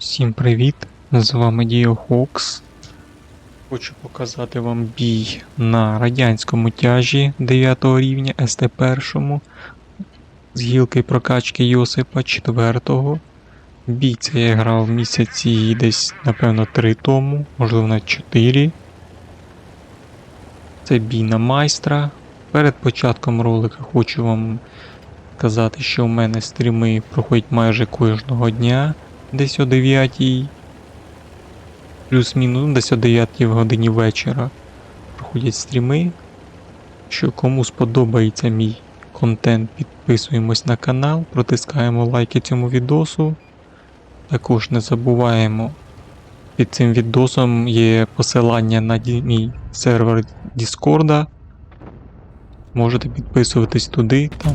Всім привіт! З вами Діо Хокс. Хочу показати вам бій на радянському тяжі 9 рівня СТ1 з гілки прокачки Йосипа 4. Бій це я грав в місяці десь, напевно, 3 тому, можливо на 4. Це бій на майстра. Перед початком ролика хочу вам сказати, що у мене стріми проходять майже кожного дня десь о 9 плюс-мінус ну, десь о 9 годині вечора проходять стріми. Що кому сподобається мій контент, підписуємось на канал, протискаємо лайки цьому відосу. Також не забуваємо, під цим відосом є посилання на мій сервер Діскорда. Можете підписуватись туди, там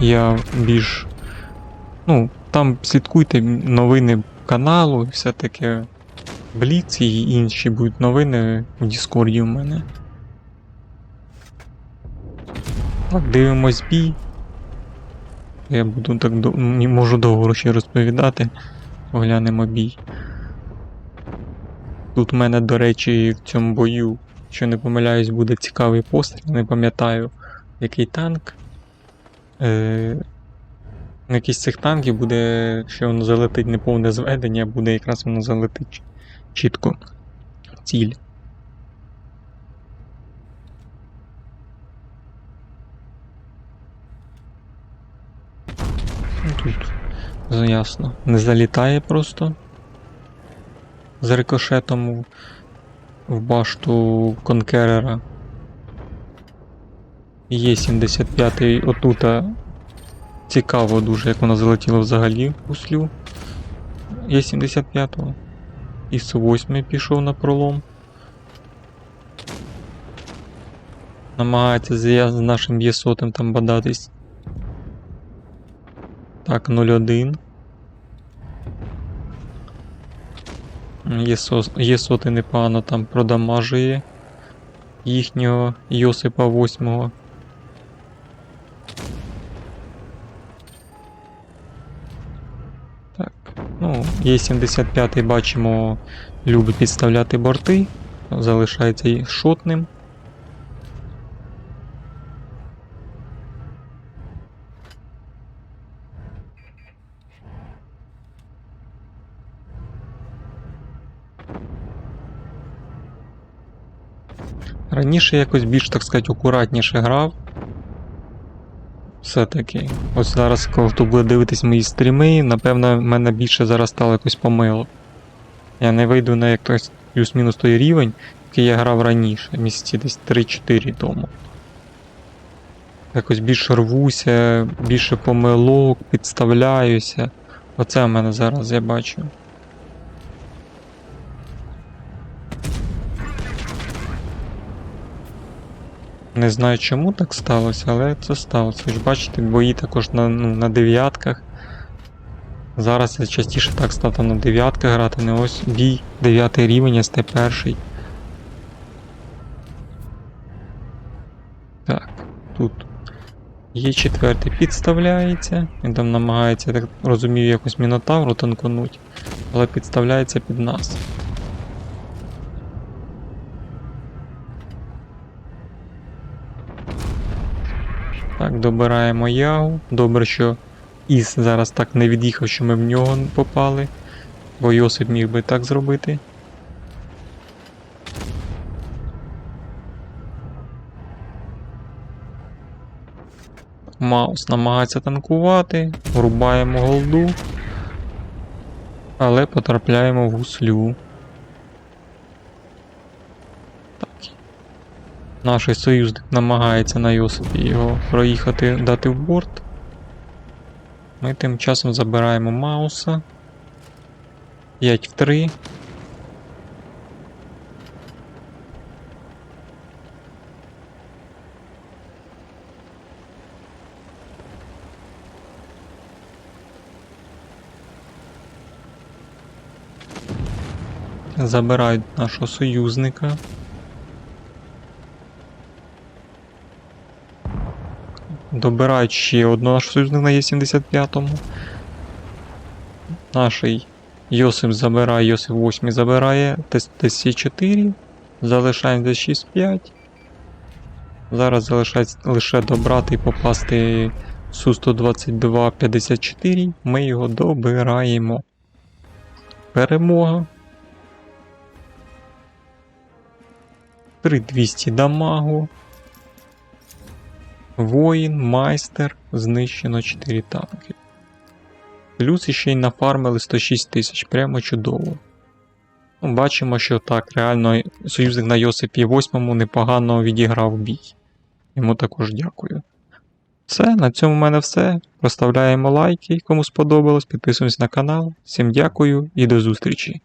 я більш Ну, там слідкуйте новини каналу, все таке. Бліц і інші будуть новини в Діскорді у мене. Так, дивимось бій. Я буду так до... не можу довго ще розповідати. Оглянемо бій. Тут в мене, до речі, в цьому бою, що не помиляюсь, буде цікавий постріл. Не пам'ятаю, який танк. Е... Якийсь цих танків буде, що воно залетить неповне зведення, буде якраз воно залетить чітко. Ціль. Ну, Тут ясно. Не залітає просто. З рикошетом в башту конкерера. Є 75-й отута Цікаво дуже, як воно залетіло взагалі в гуслю. Є 75-го. І 108 пішов на пролом. Намагається з, нашим Єсотом там бадатись. Так, 0-1. Єсос, Єсоти непогано там продамажує їхнього Йосипа 8 Так, ну, є 75 бачимо, любить підставляти борти. Залишається шотним. Раніше якось більш, так сказати, акуратніше грав. Все-таки. Ось зараз, коли хто буде дивитись мої стріми, напевно, в мене більше зараз стало якось помилок. Я не вийду на якийсь плюс-мінус той рівень, який я грав раніше, місяці десь 3-4 тому. Якось більше рвуся, більше помилок, підставляюся. Оце в мене зараз я бачу. Не знаю чому так сталося, але це сталося. Ви ж бачите, бої також на, ну, на дев'ятках. Зараз я частіше так став там на дев'ятках грати, не ось бій, дев'ятий рівень, СТ1. Так, тут є четвертий підставляється. Він там намагається, я так розумію, якось мінотавру танкануть, але підставляється під нас. Так, добираємо ягу. Добре, що Іс зараз так не від'їхав, що ми в нього попали. Бо Йосип міг би так зробити. Маус намагається танкувати, рубаємо голду, але потрапляємо в гуслю. Наш союзник намагається на Йосипі його проїхати, дати в борт. Ми тим часом забираємо Мауса. 5 в 3. Забирають нашого союзника. Добирають ще одного нашого союзника на Е75-му. Наший Йосип забирає, Йосип 8 забирає ТС-4. Залишаємо Т6-5. Зараз залишається лише добрати і попасти Су-122-54. Ми його добираємо. Перемога. 3200 дамагу. Воїн, майстер, знищено 4 танки. Плюс іще й нафармили 106 тисяч, прямо чудово. Ну, Бачимо, що так, реально союзник на Йосипі 8 непогано відіграв бій. Йому також дякую. Все, на цьому в мене все. Проставляємо лайки, кому сподобалось, підписуємось на канал. Всім дякую і до зустрічі!